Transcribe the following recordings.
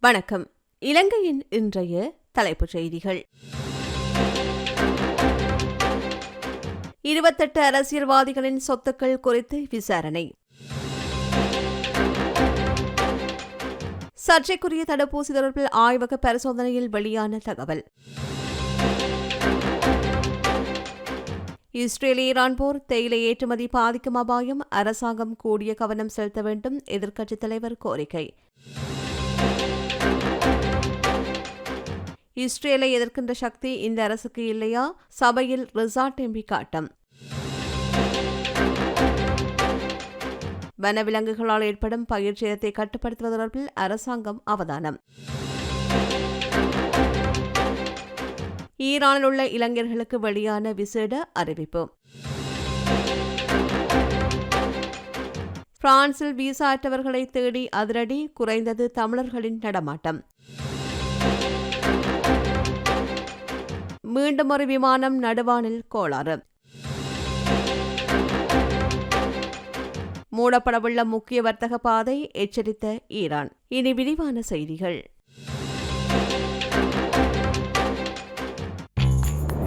வணக்கம். இலங்கையின் இன்றைய தலைப்புச் செய்திகள். இருபத்தெட்டு அரசியல்வாதிகளின் சொத்துக்கள் குறித்து விசாரணை. சர்ச்சைக்குரிய தடுப்பூசி தொடர்பில் ஆய்வக பரிசோதனையில் வெளியான தகவல். இஸ்ரேல் ஈரான் போர் தேயிலை ஏற்றுமதி பாதிக்கும் அபாயம் அரசாங்கம் கூடிய கவனம் செலுத்த வேண்டும் எதிர்க்கட்சித் தலைவர் கோரிக்கை. இஸ்ரேலை எதிர்க்கின்ற சக்தி இந்த அரசுக்கு இல்லையா? சபையில் ரிசார்ட் எம்பி காட்டம். வனவிலங்குகளால் ஏற்படும் பயிர் சேதத்தை கட்டுப்படுத்துவது தொடர்பில் அரசாங்கம் அவதானம். ஈரானில் உள்ள இளைஞர்களுக்கு வெளியான விசேட அறிவிப்பு. பிரான்சில் விசா அற்றவர்களை தேடி அதிரடி குறைந்தது தமிழர்களின் நடமாட்டம். மீண்டும் ஒரு விமானம் நடுவானில் கோளாறு. மூடப்படவுள்ள முக்கிய வர்த்தக பாதை எச்சரித்த ஈரான். இனி விரிவான செய்திகள்.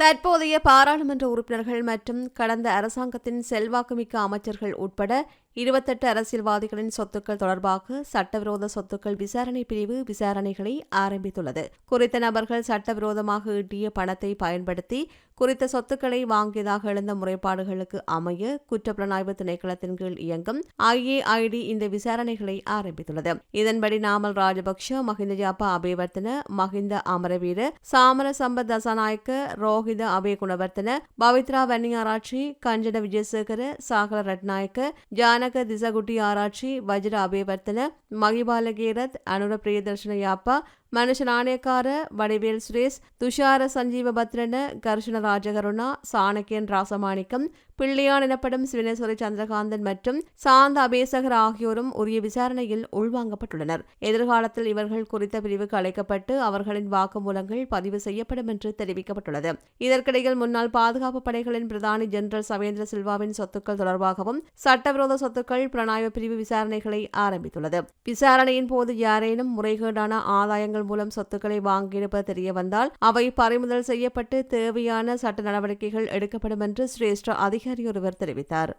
தற்போதைய பாராளுமன்ற உறுப்பினர்கள் மற்றும் கடந்த அரசாங்கத்தின் செல்வாக்குமிக்க அமைச்சர்கள் உட்பட இருபத்தெட்டு அரசியல்வாதிகளின் சொத்துக்கள் தொடர்பாக சட்டவிரோத சொத்துக்கள் விசாரணை பிரிவு விசாரணைகளை ஆரம்பித்துள்ளது. குறித்த நபர்கள் சட்டவிரோதமாக ஈட்டிய பணத்தை பயன்படுத்தி குறித்த சொத்துக்களை வாங்கியதாக எழுந்த முறைப்பாடுகளுக்கு அமைய குற்றப்புலனாய்வு திணைக்களத்தின் கீழ் இயங்கும் ஐஏஐடி இந்த விசாரணைகளை ஆரம்பித்துள்ளது. இதன்படி நாமல் ராஜபக்ஷ மஹிந்த ஜாப்பா அபேவர்த்தன மஹிந்த அமரவீர சாமர சம்பத் தசாநாயக்க ரோஹித அபே குணவர்த்தன பவித்ரா வன்னியாராட்சி கஞ்சன விஜயசேகர சாகர ரட்நாயக்க ಚಾಣಕ ದಿಸಗುಟಿ ಆರಾಚಿ ವಜ್ರ ಅಭಿವರ್ತನ ಮಗಿಬಾಲಗೇರಥ್ ಅನುರ ಪ್ರಿಯದರ್ಶನ ಯಾಪ மனுஷ நாணயக்கார வடிவேல் சுரேஷ் துஷார சஞ்சீவ பத்ரன கர்ஷண ராஜகருணா சாணக்கியன் ராசமாணிக்கம் பிள்ளையான் எனப்படும் சிவனேஸ்வரி சந்திரகாந்தன் மற்றும் சாந்த அபேசகர் ஆகியோரும் உரிய விசாரணையில் உள்வாங்கப்பட்டுள்ளனர். எதிர்காலத்தில் இவர்கள் குறித்த பிரிவுக்கு அழைக்கப்பட்டு அவர்களின் வாக்குமூலங்கள் பதிவு செய்யப்படும் என்று தெரிவிக்கப்பட்டுள்ளது. இதற்கிடையில் முன்னாள் பாதுகாப்பு படைகளின் பிரதானி ஜெனரல் சவேந்திர சில்வாவின் சொத்துக்கள் தொடர்பாகவும் சட்டவிரோத சொத்துக்கள் புலனாய்வு பிரிவு விசாரணைகளை ஆரம்பித்துள்ளது. விசாரணையின் போது யாரேனும் முறைகேடான ஆதாயங்கள் மூலம் சொத்துக்களை வாங்கியிருப்பது தெரியவந்தால் அவை பறிமுதல் செய்யப்பட்டு தேவையான சட்ட நடவடிக்கைகள் எடுக்கப்படும் என்று சிரேஷ்ட அதிகாரி ஒருவர் தெரிவித்தார்.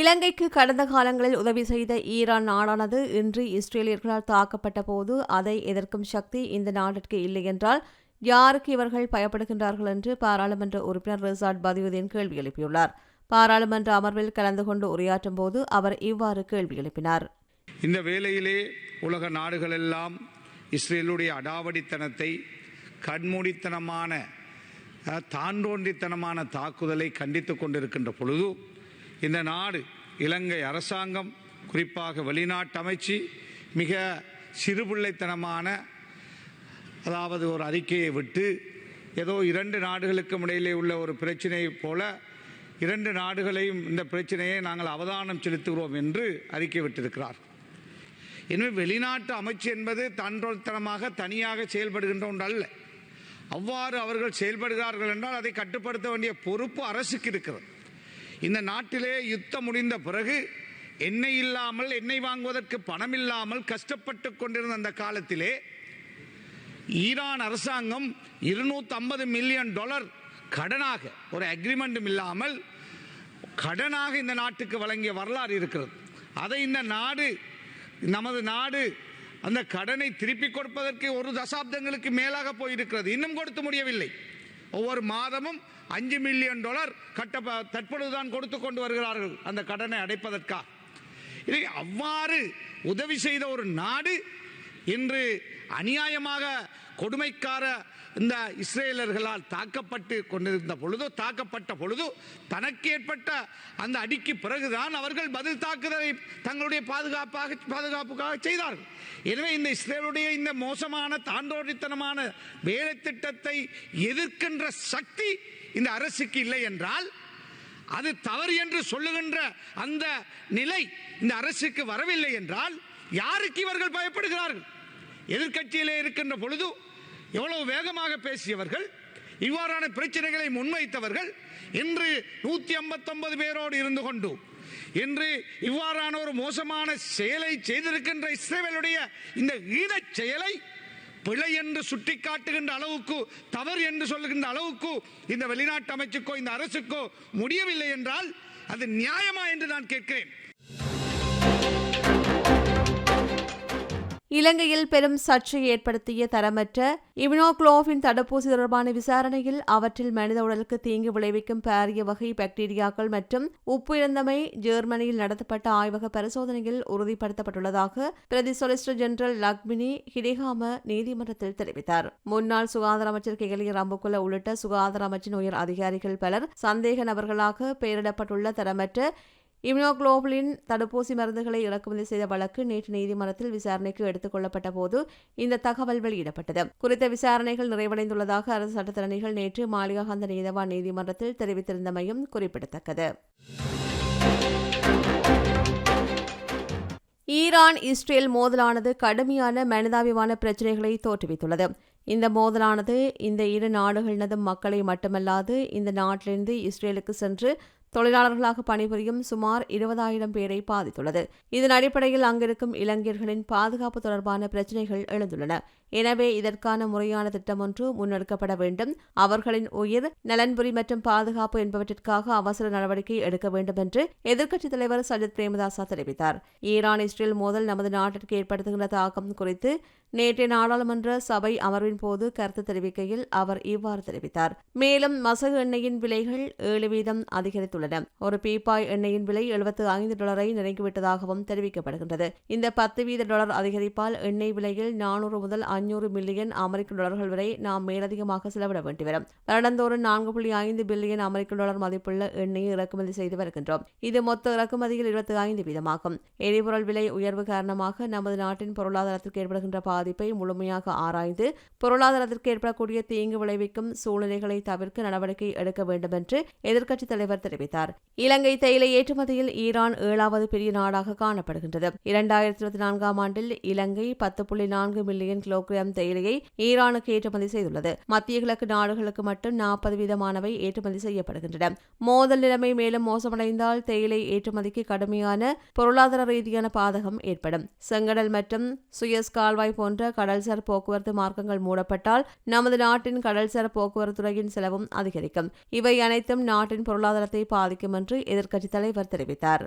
இலங்கைக்கு கடந்த காலங்களில் உதவி செய்த ஈரான் நாடானது இன்று இஸ்ரேலியர்களால் தாக்கப்பட்ட போது அதை எதிர்க்கும் சக்தி இந்த நாட்டிற்கு இல்லை என்றால் யாருக்கு இவர்கள் பயப்படுகின்றார்கள் என்று பாராளுமன்ற உறுப்பினர் ரிசார்ட் பதியுதீன் கேள்வி எழுப்பியுள்ளார். பாராளுமன்ற அமர்வில் கலந்து கொண்டு உரையாற்றும் போது அவர் இவ்வாறு கேள்வி எழுப்பினார். இந்த வேளையிலே உலக நாடுகளெல்லாம் இஸ்ரேலுடைய அடாவடித்தனத்தை கண்மூடித்தனமான தாண்டோன்றித்தனமான தாக்குதலை கண்டித்து கொண்டிருக்கின்ற பொழுது இந்த நாடு இலங்கை அரசாங்கம் குறிப்பாக வெளிநாட்டு அமைச்சு மிக சிறுபிள்ளைத்தனமான அதாவது ஒரு அறிக்கையை விட்டு ஏதோ இரண்டு நாடுகளுக்கும் இடையிலே உள்ள ஒரு பிரச்சினையைப் போல இரண்டு நாடுகளையும் இந்த பிரச்சனையை நாங்கள் அவதானம் செலுத்துகிறோம் என்று அறிக்கை விட்டிருக்கிறார். எனவே வெளிநாட்டு அமைச்சு என்பது தன்றோத்தனமாக தனியாக செயல்படுகின்ற ஒன்று அல்ல அவ்வாறு அவர்கள் செயல்படுகிறார்கள் என்றால் அதை கட்டுப்படுத்த வேண்டிய பொறுப்பு அரசுக்கு இருக்கிறது. இந்த நாட்டிலே யுத்தம் முடிந்த பிறகு எண்ணெய் இல்லாமல் எண்ணெய் வாங்குவதற்கு பணம் இல்லாமல் கஷ்டப்பட்டு கொண்டிருந்த அந்த காலத்திலே ஈரான் அரசாங்கம் இருநூத்தி ஐம்பது மில்லியன் டாலர் கடனாக ஒரு அக்ரிமெண்ட்டும் இல்லாமல் கடனாக இந்த நாட்டுக்கு வழங்கிய வரலாறு இருக்கிறது. அதை இந்த நாடு நமது நாடு அந்த கடனை திருப்பி கொடுப்பதற்கு ஒரு தசாப்தங்களுக்கு மேலாக போயிருக்கிறது. இன்னும் கொடுத்து முடியவில்லை. ஒவ்வொரு மாதமும் அஞ்சு மில்லியன் டாலர் கட்ட தற்பொழுதுதான் கொடுத்து கொண்டு வருகிறார்கள் அந்த கடனை அடைப்பதற்காக இதை அவ்வாறு உதவி செய்த ஒரு நாடு இன்று அநியாயமாக கொடுமைக்கார இந்த இஸ்ரேலர்களால் தாக்கப்பட்டு கொண்டிருந்த பொழுது தாக்கப்பட்ட பொழுது தனக்கு ஏற்பட்ட அந்த அடிக்கு பிறகுதான் அவர்கள் பதில் தாக்குதலை தங்களுடைய பாதுகாப்பாக பாதுகாப்புக்காக செய்தார்கள். எனவே இந்த இஸ்ரேலுடைய இந்த மோசமான தாண்டோடித்தனமான வேலை திட்டத்தை எதிர்க்கின்ற சக்தி இந்த அரசுக்கு இல்லை என்றால் அது தவறு என்று சொல்லுகின்ற அந்த நிலை இந்த அரசுக்கு வரவில்லை என்றால் யாருக்கு இவர்கள் பயப்படுகிறார்கள்? எதிர்க்கட்சியிலே இருக்கின்ற பொழுது எவ்வளவு வேகமாக பேசியவர்கள் இவ்வாறான பிரச்சனைகளை முன்வைத்தவர்கள் இன்று நூற்றி ஐம்பத்தொன்பது பேரோடு இருந்து கொண்டு இன்று இவ்வாறான ஒரு மோசமான செயலை செய்திருக்கின்ற இஸ்ரேலுடைய இந்த ஈழச் செயலை பிழை என்று சுட்டி காட்டுகின்ற அளவுக்கு தவறு என்று சொல்லுகின்ற அளவுக்கு இந்த வெளிநாட்டு அமைச்சுக்கோ இந்த அரசுக்கோ முடியவில்லை என்றால் அது நியாயமா என்று நான் கேட்கிறேன். இலங்கையில் பெரும் சர்ச்சை ஏற்படுத்திய தரமற்ற இமினோக்ளோவின் தடுப்பூசி தொடர்பான விசாரணையில் அவற்றில் மனித உடலுக்கு தீங்கு விளைவிக்கும் பாரிய வகை பாக்டீரியாக்கள் மற்றும் உப்பு இழந்தமை ஜெர்மனியில் நடத்தப்பட்ட ஆய்வக பரிசோதனையில் உறுதிப்படுத்தப்பட்டுள்ளதாக பிரதி சொலிசிட்டர் ஜெனரல் லக்மினி ஹிடேகாம நீதிமன்றத்தில் தெரிவித்தார். முன்னாள் சுகாதார அமைச்சர் கெகலிய ரம்புக்குல உள்ளிட்ட சுகாதார அமைச்சின் உயர் அதிகாரிகள் பலர் சந்தேக நபர்களாக பெயரிடப்பட்டுள்ள தரமற்ற இம்னோக்ளோபுலின் தடுப்பூசி மருந்துகளை இறக்குமதி செய்த வழக்கு நேற்று நீதிமன்றத்தில் விசாரணைக்கு எடுத்துக் கொள்ளப்பட்ட போது இந்த தகவல் வெளியிடப்பட்டது. குறித்த விசாரணைகள் நிறைவடைந்துள்ளதாக அரசு சட்டத்தரணிகள் நேற்று மாளிகாகந்த நீதவான் நீதிமன்றத்தில் தெரிவித்திருந்தமையும் குறிப்பிடத்தக்கது. ஈரான் இஸ்ரேல் மோதலானது கடுமையான மனிதாபிமான பிரச்சினைகளை தோற்றுவித்துள்ளது. இந்த மோதலானது இந்த இரு நாடுகளினதும் மக்களை மட்டுமல்லாது இந்த நாட்டிலிருந்து இஸ்ரேலுக்கு சென்று தொழிலாளர்களாக பணிபுரியும் சுமார் இருபதாயிரம் பேரை பாதித்துள்ளது. இதன் அடிப்படையில் அங்கிருக்கும் இளைஞர்களின் பாதுகாப்பு தொடர்பான பிரச்சினைகள் எழுந்துள்ளன. எனவே இதற்கான முறையான திட்டம் ஒன்று முன்னெடுக்கப்பட வேண்டும். அவர்களின் உயிர் நலன்புரி மற்றும் பாதுகாப்பு என்பவற்றிற்காக அவசர நடவடிக்கை எடுக்க வேண்டும் என்று எதிர்க்கட்சித் தலைவர் சஜித் பிரேமதாசா தெரிவித்தார். ஈரான் இஸ்ரேல் மோதல் நமது நாட்டிற்கு ஏற்படுத்துகின்ற தாக்கம் குறித்து நேற்றைய நாடாளுமன்ற சபை அமர்வின் போது கருத்து தெரிவிக்கையில் அவர் இவ்வாறு தெரிவித்தார். மேலும் மசகு எண்ணெயின் விலைகள் ஏழு வீதம் அதிகரித்துள்ளன. ஒரு பீப்பாய் எண்ணெயின் விலை எழுபத்து ஐந்து டாலரை நெருங்கிவிட்டதாகவும் தெரிவிக்கப்படுகின்றது. இந்த பத்து வீத டாலர் அதிகரிப்பால் எண்ணெய் விலையில் நானூறு முதல் அஞ்சூறு மில்லியன் அமெரிக்க டாலர்கள் வரை நாம் மேலதிகமாக செலவிட வேண்டிவரும் வருடந்தோறும் நான்கு புள்ளி ஐந்து பில்லியன் அமெரிக்க டாலர் மதிப்புள்ள எண்ணெயை இறக்குமதி செய்து வருகின்றோம். இது மொத்த இறக்குமதியில் இருபத்தி ஐந்து வீதமாகும். எரிபொருள் விலை உயர்வு காரணமாக நமது நாட்டின் பொருளாதாரத்திற்கு ஏற்படுகின்ற பாதிப்பை முழுமையாக ஆராய்ந்து பொருளாதாரத்திற்கு ஏற்படக்கூடிய தீங்கு விளைவிக்கும் சூழ்நிலைகளை தவிர்க்க நடவடிக்கை எடுக்க வேண்டும் என்று எதிர்க்கட்சித் தலைவர் தெரிவித்தார். இலங்கை தேயிலை ஏற்றுமதியில் ஈரான் ஏழாவது பெரிய நாடாக காணப்படுகின்றது. இரண்டாயிரத்தி இருபத்தி நான்காம் ஆண்டில் இலங்கை பத்து புள்ளி நான்கு மில்லியன் கிலோகிராம் தேயிலையை ஈரானுக்கு ஏற்றுமதி செய்துள்ளது. மத்திய கிழக்கு நாடுகளுக்கு மட்டும் நாற்பது வீதமானவை ஏற்றுமதி செய்யப்படுகின்றன. மோதல் நிலைமை மேலும் மோசமடைந்தால் தேயிலை ஏற்றுமதிக்கு கடுமையான பொருளாதார ரீதியான பாதகம் ஏற்படும். செங்கடல் மற்றும் சுயஸ் கால்வாய் போன்ற கடல்சார் போக்குவரத்து மார்க்கங்கள் மூடப்பட்டால் நமது நாட்டின் கடல்சார் போக்குவரத்து துறையின் செலவும் அதிகரிக்கும். இவை அனைத்தும் நாட்டின் பொருளாதாரத்தை பாதிக்கும் என்று எதிர்க்கட்சித் தலைவர் தெரிவித்தார்.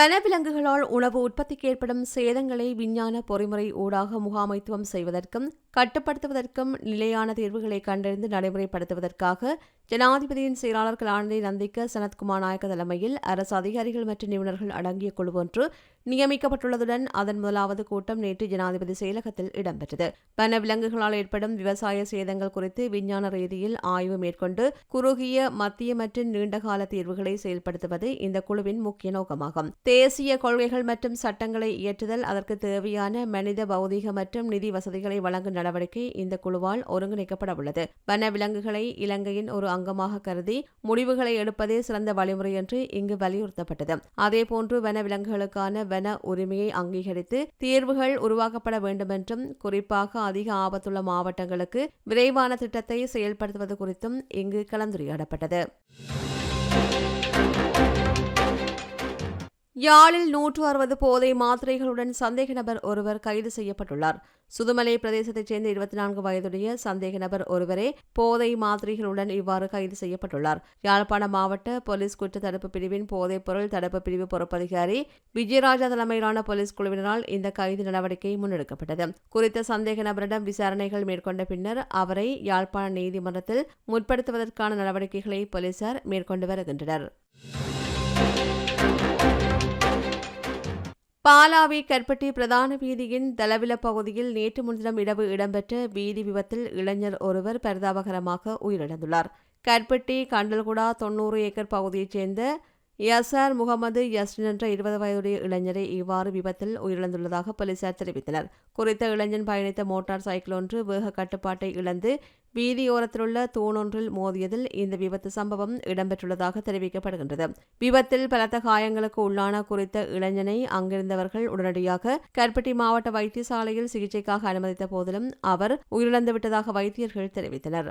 வனவிலங்குகளால் உணவு உற்பத்திக்கு ஏற்படும் சேதங்களை விஞ்ஞான பொறிமுறை ஊடாக முகாமைத்துவம் செய்வதற்கும் கட்டுப்படுத்துவதற்கும் நிலையான தீர்வுகளை கண்டறிந்து நடைமுறைப்படுத்துவதற்காக ஜனாதிபதியின் செயலாளர் கலாநிதி நந்திக்க சனத்குமார் நாயக்க தலைமையில் அரசு அதிகாரிகள் மற்றும் நிபுணர்கள் அடங்கிய குழு ஒன்று நியமிக்கப்பட்டுள்ளதுடன் அதன் முதலாவது கூட்டம் நேற்று ஜனாதிபதி செயலகத்தில் இடம்பெற்றது. வனவிலங்குகளால் ஏற்படும் விவசாய சேதங்கள் குறித்து விஞ்ஞான ரீதியில் ஆய்வு மேற்கொண்டு குறுகிய மத்திய மற்றும் நீண்டகால தீர்வுகளை செயல்படுத்துவது இந்த குழுவின் முக்கிய நோக்கமாகும். தேசிய கொள்கைகள் மற்றும் சட்டங்களை இயற்றுதல் அதற்கு தேவையான மனித பௌதீக மற்றும் நிதி வசதிகளை வழங்கும் நடவடிக்கை இந்த குழுவால் ஒருங்கிணைக்கப்பட உள்ளது. வனவிலங்குகளை இலங்கையின் ஒரு அங்கமாக கருதி முடிவுகளை எடுப்பதே சிறந்த வழிமுறை என்று இங்கு வலியுறுத்தப்பட்டது. அதேபோன்று வனவிலங்குகளுக்கான வன உரிமையை அங்கீகரித்து தீர்வுகள் உருவாக்கப்பட வேண்டுமென்றும் குறிப்பாக அதிக ஆபத்துள்ள மாவட்டங்களுக்கு விரைவான திட்டத்தை செயல்படுத்துவது குறித்தும் இங்கு கலந்துரையாடப்பட்டது. யாழில் நூற்று அறுபது போதை மாத்திரைகளுடன் சந்தேக நபர் ஒருவர் கைது செய்யப்பட்டுள்ளார். சுதுமலை பிரதேசத்தைச் சேர்ந்த இருபத்தி நான்கு வயதுடைய சந்தேக நபர் ஒருவரே போதை மாத்திரைகளுடன் இவ்வாறு கைது செய்யப்பட்டுள்ளார். யாழ்ப்பாண மாவட்ட போலீஸ் குற்ற தடுப்பு பிரிவின் போதைப் பொருள் தடுப்பு பிரிவு பொறுப்பதிகாரி விஜயராஜா தலைமையிலான போலீஸ் குழுவினரால் இந்த கைது நடவடிக்கை முன்னெடுக்கப்பட்டது. குறித்த சந்தேக நபரிடம் விசாரணைகள் மேற்கொண்ட பின்னர் அவரை யாழ்ப்பாண நீதிமன்றத்தில் முற்படுத்துவதற்கான நடவடிக்கைகளை போலீசார் மேற்கொண்டு வருகின்றனர். பாலாவி கற்பட்டி பிரதான வீதியின் தளவில பகுதியில் நேற்று முன்தினம் இரவு இடம்பெற்ற வீதி விபத்தில் இளைஞர் ஒருவர் பரிதாபகரமாக உயிரிழந்துள்ளார். கற்பட்டி கண்டல்குடா தொன்னூறு ஏக்கர் பகுதியைச் சேர்ந்த எஸ்ஆர் முகமது யஸ்ரின் என்ற இருபது வயதுடைய இளைஞரை இவ்வாறு விபத்தில் உயிரிழந்துள்ளதாக போலீசார் தெரிவித்தனர். குறித்த இளைஞன் பயணித்த மோட்டார் சைக்கிள் ஒன்று வேக கட்டுப்பாட்டை இழந்து வீதியோரத்திலுள்ள தூணொன்றில் மோதியதில் இந்த விபத்து சம்பவம் இடம்பெற்றுள்ளதாக தெரிவிக்கப்படுகின்றது. விபத்தில் பலத்த காயங்களுக்கு உள்ளான குறித்த இளைஞனை அங்கிருந்தவர்கள் உடனடியாக கற்பட்டி மாவட்ட வைத்தியசாலையில் சிகிச்சைக்காக அனுமதித்த போதிலும் அவர் உயிரிழந்துவிட்டதாக வைத்தியர்கள் தெரிவித்தனர்.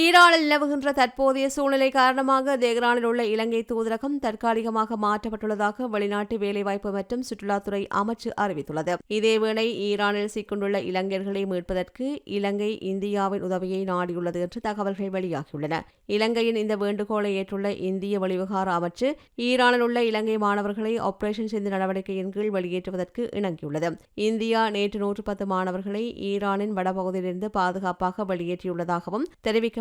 ஈரானில் நிலவுகின்ற தற்போதைய சூழ்நிலை காரணமாக தெஹ்ரானில் உள்ள இலங்கை தூதரகம் தற்காலிகமாக மாற்றப்பட்டுள்ளதாக வெளிநாட்டு வேலைவாய்ப்பு மற்றும் சுற்றுலாத்துறை அமைச்சு அறிவித்துள்ளது. இதேவேளை ஈரானில் சிக்கொண்டுள்ள இளைஞர்களை மீட்பதற்கு இலங்கை இந்தியாவின் உதவியை நாடியுள்ளது என்று தகவல்கள் வெளியாகியுள்ளன. இலங்கையின் இந்த வேண்டுகோளை ஏற்றுள்ள இந்திய வெளிவிவகார அமைச்சு ஈரானில் உள்ள இலங்கை மாணவர்களை ஆபரேஷன் செய்த நடவடிக்கையின் கீழ் வெளியேற்றுவதற்கு இணங்கியுள்ளது. இந்தியா நேற்று நூற்று பத்து மாணவர்களை ஈரானின் வடபகுதியிலிருந்து பாதுகாப்பாக வெளியேற்றியுள்ளதாகவும் தெரிவிக்க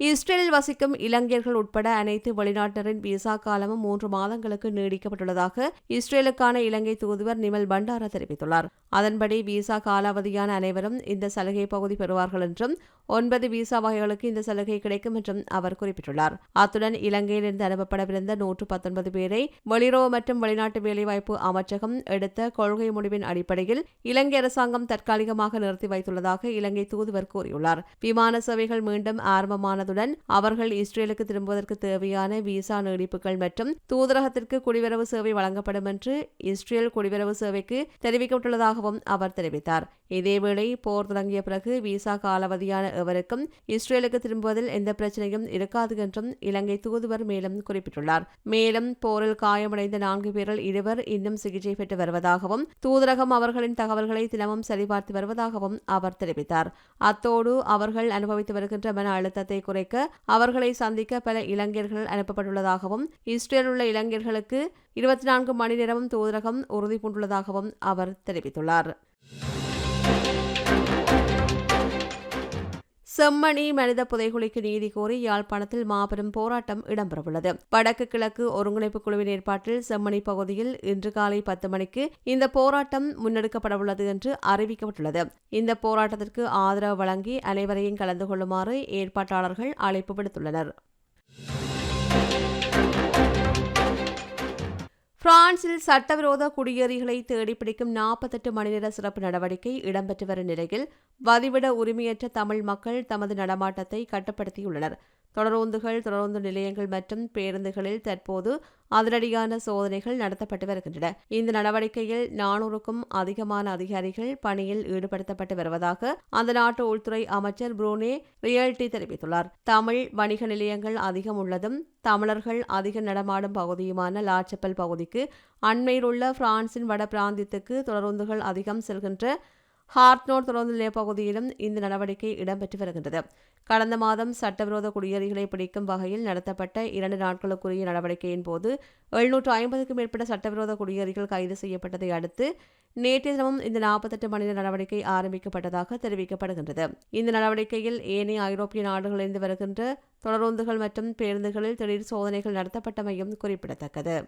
இஸ்ரேலில் வசிக்கும் இலங்கையர்கள் உட்பட அனைத்து வெளிநாட்டினரின் விசா காலமும் மூன்று மாதங்களுக்கு நீடிக்கப்பட்டுள்ளதாக இஸ்ரேலுக்கான இலங்கை தூதுவர் நிமல் பண்டாரா தெரிவித்துள்ளார். அதன்படி விசா காலாவதியான அனைவரும் இந்த சலுகை பகுதி பெறுவார்கள் என்றும் ஒன்பது விசா வகைகளுக்கு இந்த சலுகை கிடைக்கும் என்றும் அவர் குறிப்பிட்டுள்ளார். அத்துடன் இலங்கையிலிருந்து அனுப்பப்படவிருந்த நூற்று பத்தொன்பது பேரை வெளியுறவு மற்றும் வெளிநாட்டு வேலைவாய்ப்பு அமைச்சகம் எடுத்த கொள்கை முடிவின் அடிப்படையில் இலங்கை அரசாங்கம் தற்காலிகமாக நிறுத்தி வைத்துள்ளதாக இலங்கை தூதுவர் கூறியுள்ளார். விமான சேவைகள் மீண்டும் ஆரம்பமான ஆனதுடன் அவர்கள் இஸ்ரேலுக்கு திரும்புவதற்கு தேவையான விசா நீடிப்புகள் மற்றும் தூதரகத்திற்கு குடிவரவு சேவை வழங்கப்படும் என்று இஸ்ரேல் குடிவரவு சேவைக்கு தெரிவிக்கப்பட்டுள்ளதாகவும் அவர் தெரிவித்தார். இதேவேளை போர் தொடங்கிய பிறகு விசா காலாவதியான எவருக்கும் இஸ்ரேலுக்கு திரும்புவதில் எந்த பிரச்சனையும் இருக்காது என்றும் இலங்கை தூதுவர் மேலும் குறிப்பிட்டுள்ளார். மேலும் போரில் காயமடைந்த நான்கு பேரில் இருவர் இன்னும் சிகிச்சை பெற்று வருவதாகவும் தூதரகம் அவர்களின் தகவல்களை தினமும் சரிபார்த்து வருவதாகவும் அவர் தெரிவித்தார். அத்தோடு அவர்கள் அனுபவித்து வருகின்ற மன அழுத்தத்தை குறைக்க அவர்களை சந்திக்க பல இளைஞர்கள் அனுப்பப்பட்டுள்ளதாகவும் இஸ்ரேலில் உள்ள இளைஞர்களுக்கு இருபத்தி நான்கு மணி நேரமும் தூதரகம் உறுதி பூண்டுள்ளதாகவும் அவர் தெரிவித்துள்ளார். செம்மணி மனித புதைகுழிக்கு நீதி கோரி யாழ்ப்பாணத்தில் மாபெரும் போராட்டம் இடம்பெறவுள்ளது. வடக்கு கிழக்கு ஒருங்கிணைப்பு குழுவின் ஏற்பாட்டில் செம்மணி பகுதியில் இன்று காலை பத்து மணிக்கு இந்த போராட்டம் முன்னெடுக்கப்படவுள்ளது என்று அறிவிக்கப்பட்டுள்ளது. இந்த போராட்டத்திற்கு ஆதரவு வழங்கி அனைவரையும் கலந்து கொள்ளுமாறு ஏற்பாட்டாளர்கள் அழைப்பு விடுத்துள்ளனர். பிரான்சில் சட்டவிரோத குடியேறிகளை தேடிப்பிடிக்கும் நாற்பத்தெட்டு மணிநேர சிறப்பு நடவடிக்கை இடம்பெற்று வரும் நிலையில் வதிவிட உரிமையற்ற தமிழ் மக்கள் தமது நடமாட்டத்தை கட்டுப்படுத்தியுள்ளனர். தொடரோந்துகள் தொடரோந்து நிலையங்கள் மற்றும் பேருந்துகளில் தற்போது அதிரடியான சோதனைகள் நடத்தப்பட்டு வருகின்றன. இந்த நடவடிக்கையில் நானூறுக்கும் அதிகமான அதிகாரிகள் பணியில் ஈடுபடுத்தப்பட்டு வருவதாக அந்த நாட்டு உள்துறை அமைச்சர் புரூனே ரியல்டி தெரிவித்துள்ளார். தமிழ் வணிக நிலையங்கள் அதிகம் உள்ளதும் தமிழர்கள் அதிக நடமாடும் பகுதியுமான லாச்சப்பல் பகுதிக்கு அண்மையில் உள்ள பிரான்சின் வட பிராந்தியத்துக்கு தொடருந்துகள் அதிகம் செல்கின்ற ஹார்ட்னோர் தொடர்ந்து நிலைய பகுதியிலும் இந்த நடவடிக்கை இடம்பெற்று வருகின்றது. கடந்த மாதம் சட்டவிரோத குடியேறிகளை பிடிக்கும் வகையில் நடத்தப்பட்ட இரண்டு நாட்களுக்குரிய நடவடிக்கையின் போது எழுநூற்று ஐம்பதுக்கும் மேற்பட்ட சட்டவிரோத குடியேறிகள் கைது செய்யப்பட்டதை அடுத்து நேற்றைய தினமும் இந்த நாற்பத்தெட்டு மனித நடவடிக்கை ஆரம்பிக்கப்பட்டதாக தெரிவிக்கப்படுகின்றது. இந்த நடவடிக்கையில் ஏனைய ஐரோப்பிய நாடுகளிலிருந்து வருகின்ற தொடருந்துகள் மற்றும் பேருந்துகளில் திடீர் சோதனைகள் நடத்தப்பட்டமையும் குறிப்பிடத்தக்கது.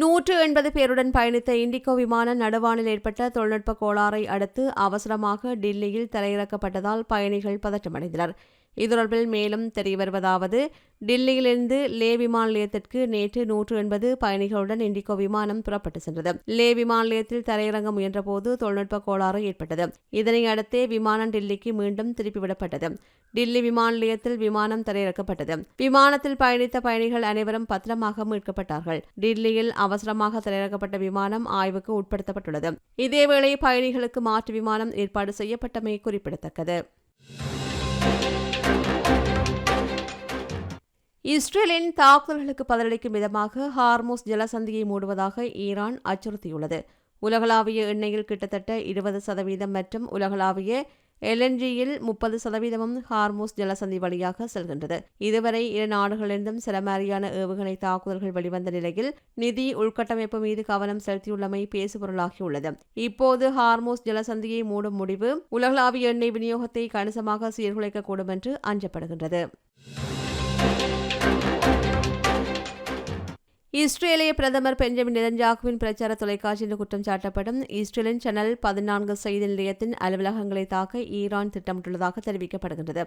நூற்று எண்பது பேருடன் பயணித்த இண்டிகோ விமானம் நடுவானில் ஏற்பட்ட தொழில்நுட்ப கோளாறை அடுத்து அவசரமாக டில்லியில் தரையிறக்கப்பட்டதால் பயணிகள் பதற்றமடைந்தனர். இதொடர்பில் மேலும் தெரியவருவதாவது டில்லியிலிருந்து லே விமான நிலையத்திற்கு நேற்று நூற்று எண்பது பயணிகளுடன் இண்டிகோ விமானம் புறப்பட்டு சென்றது. லே விமான நிலையத்தில் தரையிறங்க முயன்றபோது தொழில்நுட்ப கோளாறு ஏற்பட்டது. இதனை அடுத்தே விமானம் டில்லிக்கு மீண்டும் திருப்பிவிடப்பட்டது டில்லி விமான நிலையத்தில் விமானம் தரையிறக்கப்பட்டது. விமானத்தில் பயணித்த பயணிகள் அனைவரும் பத்திரமாக மீட்கப்பட்டார்கள். டில்லியில் அவசரமாக தரையிறக்கப்பட்ட விமானம் ஆய்வுக்கு உட்படுத்தப்பட்டுள்ளது. இதேவேளை பயணிகளுக்கு மாற்று விமானம் ஏற்பாடு செய்யப்பட்டமை குறிப்பிடத்தக்கது. இஸ்ரேலின் தாக்குதல்களுக்கு பதிலளிக்கும் விதமாக ஹார்மோஸ் ஜலசந்தியை மூடுவதாக ஈரான் அச்சுறுத்தியுள்ளது. உலகளாவிய எண்ணெயில் கிட்டத்தட்ட இருபது சதவீதம் மற்றும் உலகளாவிய எல்என்ஜியில் முப்பது சதவீதமும் ஹார்மோஸ் ஜலசந்தி வழியாக செல்கின்றது. இதுவரை இரு நாடுகளிலிருந்தும் சில மாதிரியான ஏவுகணை தாக்குதல்கள் வெளிவந்த நிலையில் நிதி உள்கட்டமைப்பு மீது கவனம் செலுத்தியுள்ளமை பேசுபொருளாகியுள்ளது. இப்போது ஹார்மோஸ் ஜலசந்தியை மூடும் முடிவு உலகளாவிய எண்ணெய் விநியோகத்தை கணிசமாக சீர்குலைக்கக்கூடும் என்று அஞ்சப்படுகின்றது. இஸ்ரேலிய பிரதமர் பெஞ்சமின் நெதன்யாகுவின் பிரச்சார தொலைக்காட்சியில் குற்றம் சாட்டப்படும். இஸ்ரேலின் சேனல் பதினான்கு செய்தி நிலையத்தின் அலுவலகங்களை தாக்க ஈரான் திட்டமிட்டுள்ளதாக தெரிவிக்கப்படுகின்றது.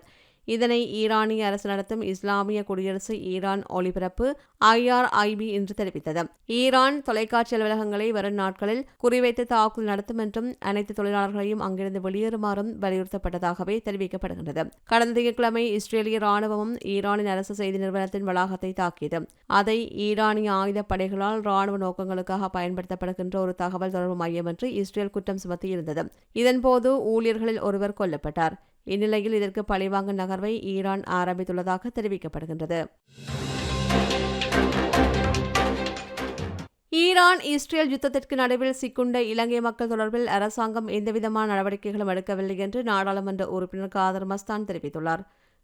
இதனை ஈரானிய அரசு நடத்தும் இஸ்லாமிய குடியரசு ஈரான் ஒளிபரப்பு ஐஆர்ஐபி என்று தெரிவித்தது. ஈரான் தொலைக்காட்சி அலுவலகங்களை வரும் நாட்களில் குறிவைத்து தாக்குதல் நடத்தும் என்றும் அனைத்து தொழிலாளர்களையும் அங்கிருந்து வெளியேறுமாறும் வலியுறுத்தப்பட்டதாகவே தெரிவிக்கப்படுகின்றது. கடந்த திங்கட்கிழமை இஸ்ரேலிய ராணுவமும் ஈரானின் அரசு செய்தி நிறுவனத்தின் வளாகத்தை தாக்கியது. அதை ஈரானிய ஆயுத படைகளால் ராணுவ நோக்கங்களுக்காக பயன்படுத்தப்படுகின்ற ஒரு தகவல் தொடர்பு மையம் என்று இஸ்ரேல் குற்றம் சுமத்தியிருந்தது. இதன்போது ஊழியர்களில் ஒருவர் கொல்லப்பட்டார். இந்நிலையில் இதற்கு பழிவாங்கும் நகர்வை ஈரான் ஆரம்பித்துள்ளதாக தெரிவிக்கப்படுகின்றது. ஈரான் இஸ்ரேல் யுத்தத்திற்கு நடுவில் சிக்குண்ட இலங்கை மக்கள் தொடர்பில் அரசாங்கம் எந்தவிதமான நடவடிக்கைகளும் எடுக்கவில்லை என்று நாடாளுமன்ற உறுப்பினர் காதர் மஸ்தான் தெரிவித்துள்ளார்.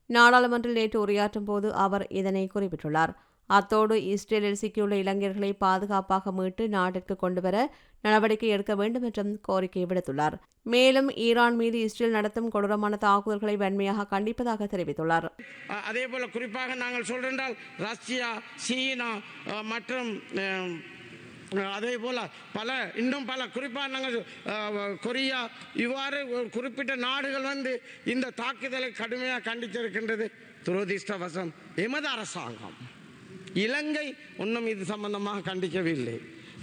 நாடாளுமன்றில் நேற்று உரையாற்றும் போது அவர் இதனை குறிப்பிட்டுள்ளார். அத்தோடு இஸ்ரேலில் சிக்கியுள்ள இளைஞர்களை பாதுகாப்பாக மீட்டு நாட்டிற்கு கொண்டுவர நடவடிக்கை எடுக்க வேண்டும் என்றும் கோரிக்கை விடுத்துள்ளார். மேலும் ஈரான் மீது இஸ்ரேல் நடத்தும் கொடூரமான தாக்குதல்களை வன்மையாக கண்டிப்பதாக தெரிவித்துள்ளார். அதே போல குறிப்பாக நாங்கள் சொல்றென்றால் ரஷ்யா சீனா மற்றும் அதே போல பல இன்னும் பல குறிப்பாக நாங்கள் கொரியா இவ்வாறு ஒரு குறிப்பிட்ட நாடுகள் வந்து இந்த தாக்குதலை கடுமையாக கண்டித்திருக்கின்றது துரோதிஷ்டவசம் எமது அரசாங்கம். இலங்கை இன்னும் இது சம்பந்தமாக கண்டிக்கவில்லை.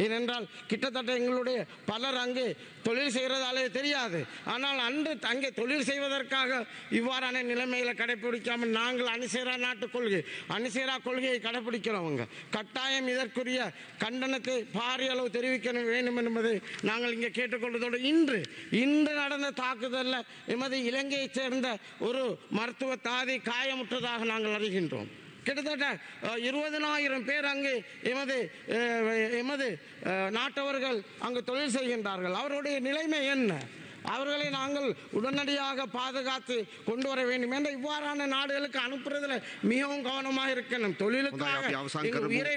ஏனென்றால் கிட்டத்தட்ட எங்களுடைய பலர் அங்கே தொழில் செய்கிறதாலே தெரியாது. ஆனால் அன்று அங்கே தொழில் செய்வதற்காக இவ்வாறான நிலைமையில் கடைபிடிக்காமல் நாங்கள் அணிசேரா நாட்டு கொள்கை அணிசேரா கொள்கையை கடைபிடிக்கிறவங்க கட்டாயம் இதற்குரிய கண்டனத்தை பாரிய அளவு தெரிவிக்க வேண்டும் என்பதை நாங்கள் இங்கே கேட்டுக்கொள்வதோடு இன்று இன்று நடந்த தாக்குதலில் எமது இலங்கையைச் சேர்ந்த ஒரு மருத்துவ தாதி காயமுற்றதாக நாங்கள் அறிகின்றோம். கிட்டத்தட்ட இருபதனாயிரம் பேர் அங்கே எமது எமது நாட்டவர்கள் அங்கு தொழில் செய்கின்றார்கள். அவருடைய நிலைமை என்ன? அவர்களை நாங்கள் உடனடியாக பாதுகாத்து கொண்டு வர வேண்டும் என்ற இவ்வாறான நாடுகளுக்கு அனுப்புறதுல மிகவும் கவனமாக இருக்கணும். தொழிலுக்காக உயிரை